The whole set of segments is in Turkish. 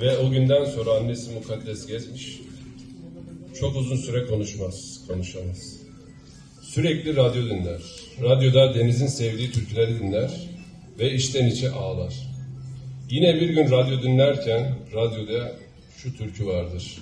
Ve o günden sonra annesi mukaddes gezmiş. Çok uzun süre konuşmaz, konuşamaz. Sürekli radyo dinler. Radyoda Deniz'in sevdiği türküleri dinler ve içten içe ağlar. Yine bir gün radyo dinlerken radyoda şu türkü vardır.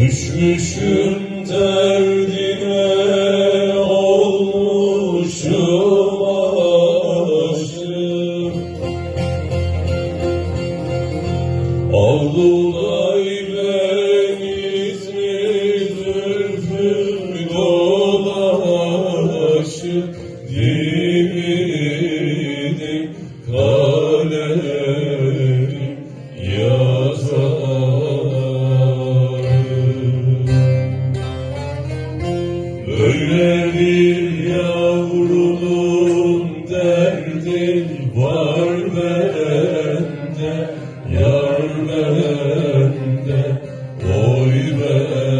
Düşmüşüm derdine Öyle bir yavrunun derdi var bende Yar bende, oy bende.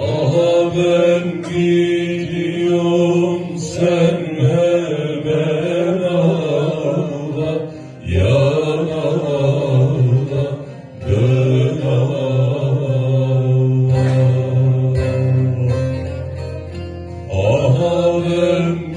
Aha ben gidiyorum Aha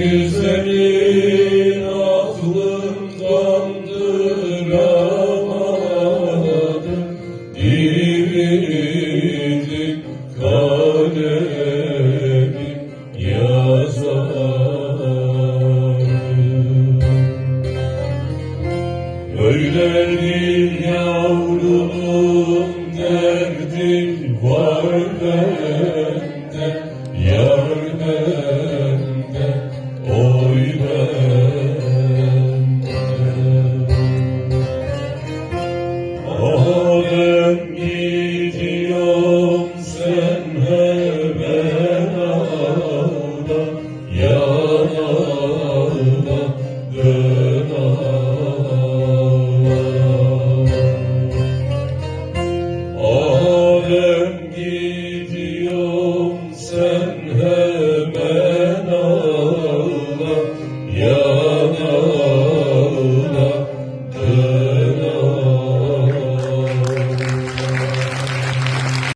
güzeli aklımdandır amadım Dirildik kalemim yazarım Söyledim yavrum derdim var benim